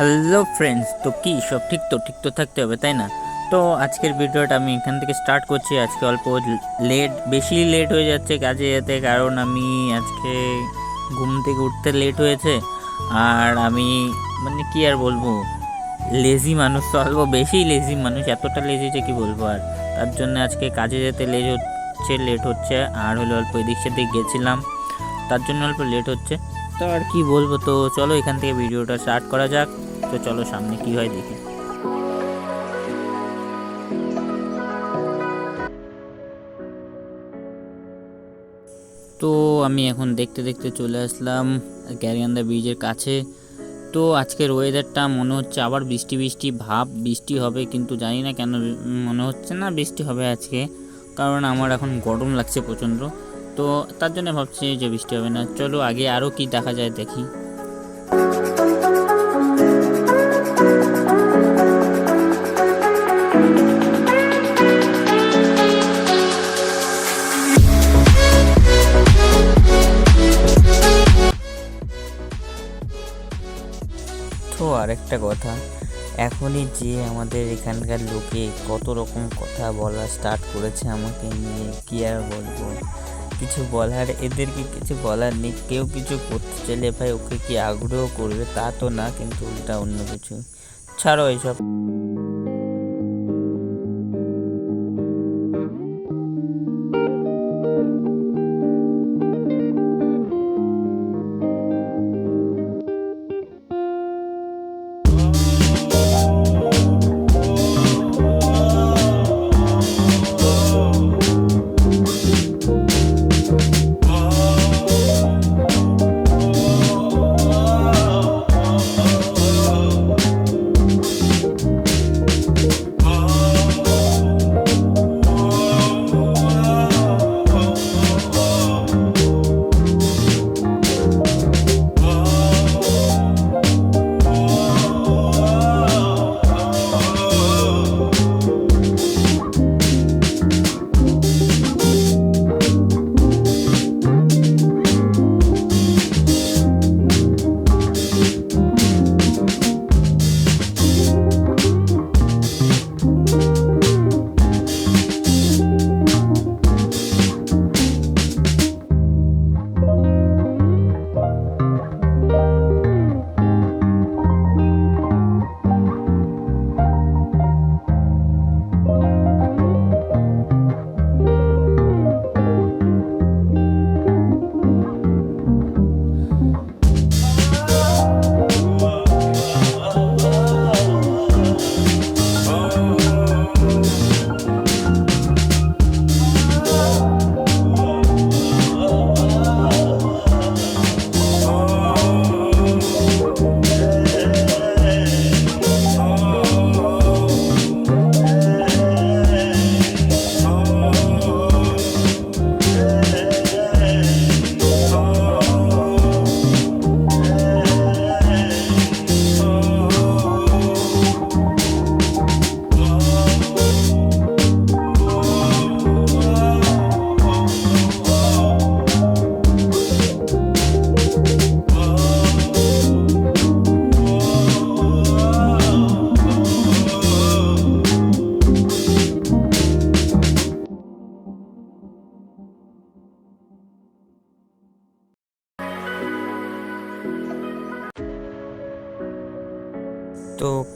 Hello friends তো কি, সব ঠিক তো? ঠিক তো থাকতে হবে, তাই না? তো আজকের ভিডিওটা আমি এখান থেকে স্টার্ট করছি। আজকে অল্প লেট বেশি লেট হয়ে যাচ্ছে কাজে যেতে, কারণ আমি আজকে ঘুম থেকে উঠতে লেট হয়েছে। আর আমি মানে কি আর বলব? লেজি মানুষ তো, অল্প বেশি লেজি মানুষ, এতটা লেজি যে কি বলব আর? তার জন্য আজকে কাজে যেতে লেট হচ্ছে লেট হচ্ছে। আর হলো অল্প এদিক সেদিক গেছিলাম, তার জন্য অল্প লেট হচ্ছে। তো আর কি বলব, তো চলো এখান থেকে ভিডিওটা স্টার্ট করা যাক। তো চলো সামনে কি হয় দেখি। তো আমি এখন দেখতে দেখতে চলে আসলাম ক্যারিয়ান্দা ব্রিজের কাছে। তো আজকের ওয়েদারটা মনে হচ্ছে আবার বৃষ্টি বৃষ্টি, ভাব, বৃষ্টি হবে, কিন্তু জানি না কেন মনে হচ্ছে না বৃষ্টি হবে আজকে, কারণ আমার এখন গরম লাগছে প্রচণ্ড। তো তার জন্য ভাবছি যে বৃষ্টি হবে না। চলো আগে আরও কি দেখা যায় দেখি। আরেকটা কথা। এখনই যে আমাদের এখানকার লোকে কত রকম কথা বলা স্টার্ট করেছে আমাকে নিয়ে, কি আর বলব? কিছু বলার, এদেরকে কিছু বলার নেই। কেউ কিছু করতে চাইলে ভাই ওকে কি আগ্রহ করবে তা তো না, কিন্তু উল্টা অন্য কিছু। ছাড়ো এইসব।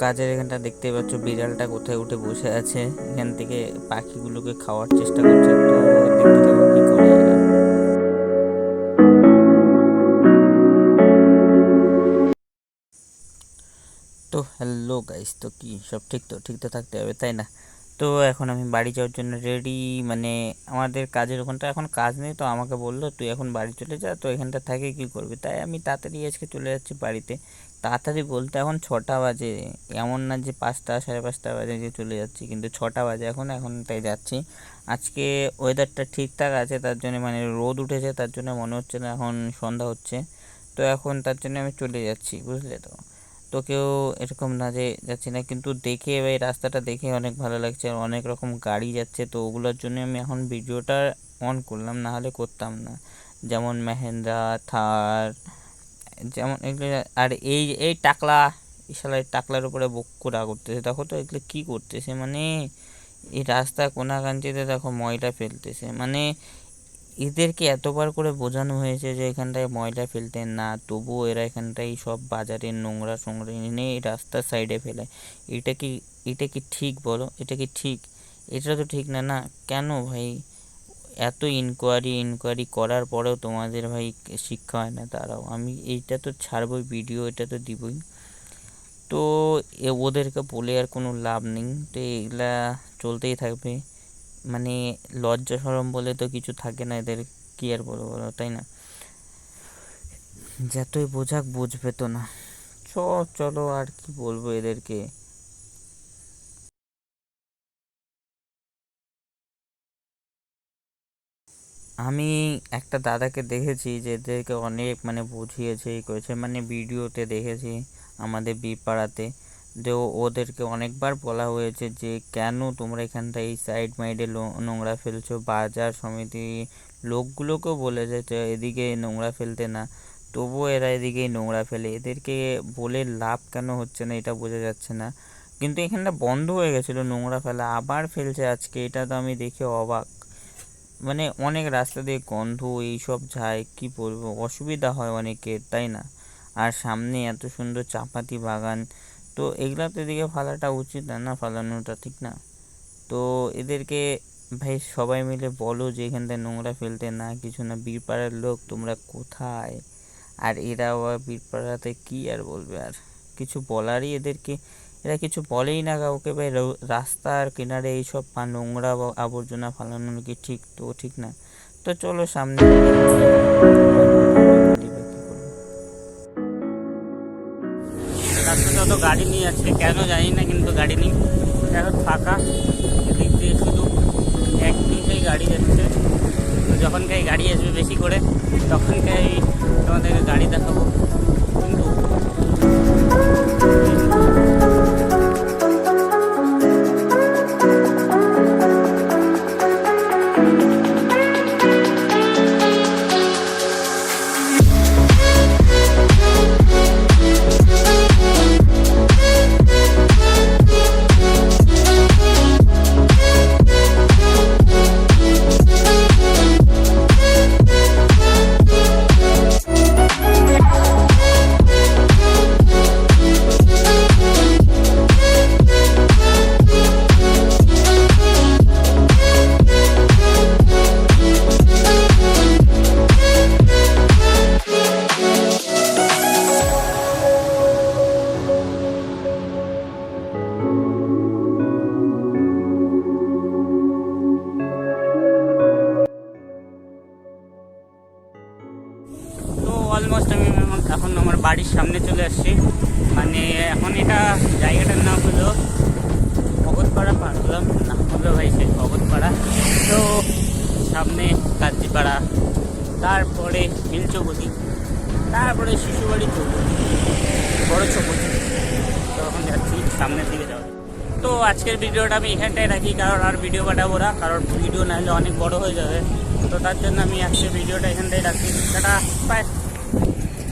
কাজের এখানটা দেখতে পাচ্ছ, বিড়ালটা কোথায় উঠে বসে আছে। এখান থেকে পাখিগুলোকে খাওয়ার চেষ্টা করছে। তো দেখতে থাকো করে তো হ্যালো গাইস তো কি, সব ঠিক তো? ঠিক তো থাকতে হবে, তাই না? তো এখন আমি বাড়ি যাওয়ার জন্য রেডি মানে আমাদের কাজের ওখানটা এখন কাজ নেই, তো আমাকে বলল, তুই এখন বাড়ি চলে যা, তো এখানটা থাকে কি করবি? তাই আমি তাড়াতাড়ি আজকে চলে যাচ্ছি বাড়িতে। তাড়াতাড়ি বলতে এখন ছটা বাজে। এমন না যে পাঁচটা, সাড়ে পাঁচটা বাজে যে চলে যাচ্ছি, কিন্তু ছটা বাজে এখন এখন তাই যাচ্ছি। আজকে ওয়েদারটা ঠিকঠাক আছে, তার জন্য মানে রোদ উঠেছে, তার জন্য মনে হচ্ছে না এখন সন্ধ্যা হচ্ছে। তো এখন তার জন্য আমি চলে যাচ্ছি, বুঝলে তো? তো কেউ এরকম না যে যাচ্ছি না, কিন্তু দেখে এই রাস্তাটা দেখে অনেক ভালো লাগছে, আর অনেক রকম গাড়ি যাচ্ছে, তো ওগুলোর জন্য আমি এখন ভিডিওটা অন করলাম না হলে করতাম না। যেমন মেহেন্দ্রা, থার যেমন এগুলো, আর এই এই টাকলা এই শালায় টাকলার উপরে বকুড়া করতেছে, দেখো তো এগুলো কী করতেছে মানে এই রাস্তা কোনাকাঞ্চিতে দেখো ময়লা ফেলতেছে মানে এদেরকে এতবার করে বোঝানো হয়েছে যে এখানটায় ময়লা ফেলতে না, তবুও এরা এখানটায় সব বাজারের নোংরা সোংরা এনে রাস্তার সাইডে ফেলে। এটা কি এটা কি ঠিক বলো? এটা কি ঠিক? এটা তো ঠিক না না, কেন ভাই? এত ইনকোয়ারি ইনকোয়ারি করার পরেও তোমাদের ভাই শিক্ষা হয় না তারাও আমি এইটা তো ছাড়বই ভিডিও এটা তো দিবই। তো ওদেরকে বলে আর কোনো লাভ নেই। তো এগুলা চলতেই থাকবে। মানে লজ্জা সরম বলে তো কিছু থাকে না এদের, কি আর বলো বলো, তাই না? যতই বোঝাক বুঝবে তো না। চ, চলো আর কি বলব এদেরকে। আমি একটা দাদাকে দেখেছি যে এদেরকে অনেক মানে বুঝিয়েছে করেছে মানে ভিডিওতে দেখেছি আমাদের বীরপাড়াতে যে ওদেরকে অনেকবার বলা হয়েছে যে কেন তোমরা এখানটায় এই সাইড মাইডে নোংরা ফেলছো, বাজার সমিতি লোকগুলোকেও বলেছে যে এদিকে নোংরা ফেলতে না, তবুও এরা এদিকেই নোংরা ফেলে, এদেরকে বলে লাভ কেন হচ্ছে না এটা বোঝা যাচ্ছে না, কিন্তু এখানটা বন্ধ হয়ে গেছিল নোংরা ফেলা, আবার ফেলছে আজকে, এটা তো আমি দেখে অবাক। মানে অনেক রাস্তা দিয়ে গন্ধ, এইসব যায়, কি বলব? অসুবিধা হয় অনেকের, তাই না? আর সামনে এত সুন্দর চাপাতি বাগান, তো এগুলা তো এদিকে ফালাটা উচিত না না ফালানোটা ঠিক না। তো এদেরকে, ভাই, সবাই মিলে বলো যে এখানটায় নোংরা ফেলতে না, কিছু না, বীরপাড়ার লোক তোমরা কোথায়? আর এরা বীরপাড়াতে কি আর বলবে? আর কিছু বলারই এদেরকে এরা কিছু বলেই না কাউকে। ভাই রাস্তার কিনারে এইসব নোংরা বা আবর্জনা ফালানো কি ঠিক? তো ঠিক না। তো চলো সামনে রাস্তাতে অত গাড়ি নিয়ে যাচ্ছে কেন জানি না, কিন্তু গাড়ি নেই। এখন ফাঁকা। অলমোস্ট আমি এখন আমার বাড়ির সামনে চলে আসছি। মানে এখন এটা জায়গাটার নাম হলো ভগতপাড়া পার হলাম নাম হলো ভাই সে ভগতপাড়া তো সামনে কাঞ্চিপাড়া তারপরে হিলচৌপতি তারপরে শিশুবাড়ি চৌপতি, বড় চৌপতি। তো এখন যাচ্ছি সামনের দিকে যাওয়া তো আজকের ভিডিওটা আমি এখানটায় রাখি, কারণ আর ভিডিও বানাবো না, কারণ ভিডিও না হলে অনেক বড় হয়ে যাবে। তো তার জন্য আমি আজকের ভিডিওটা এখানটায় রাখি। সেটা বাই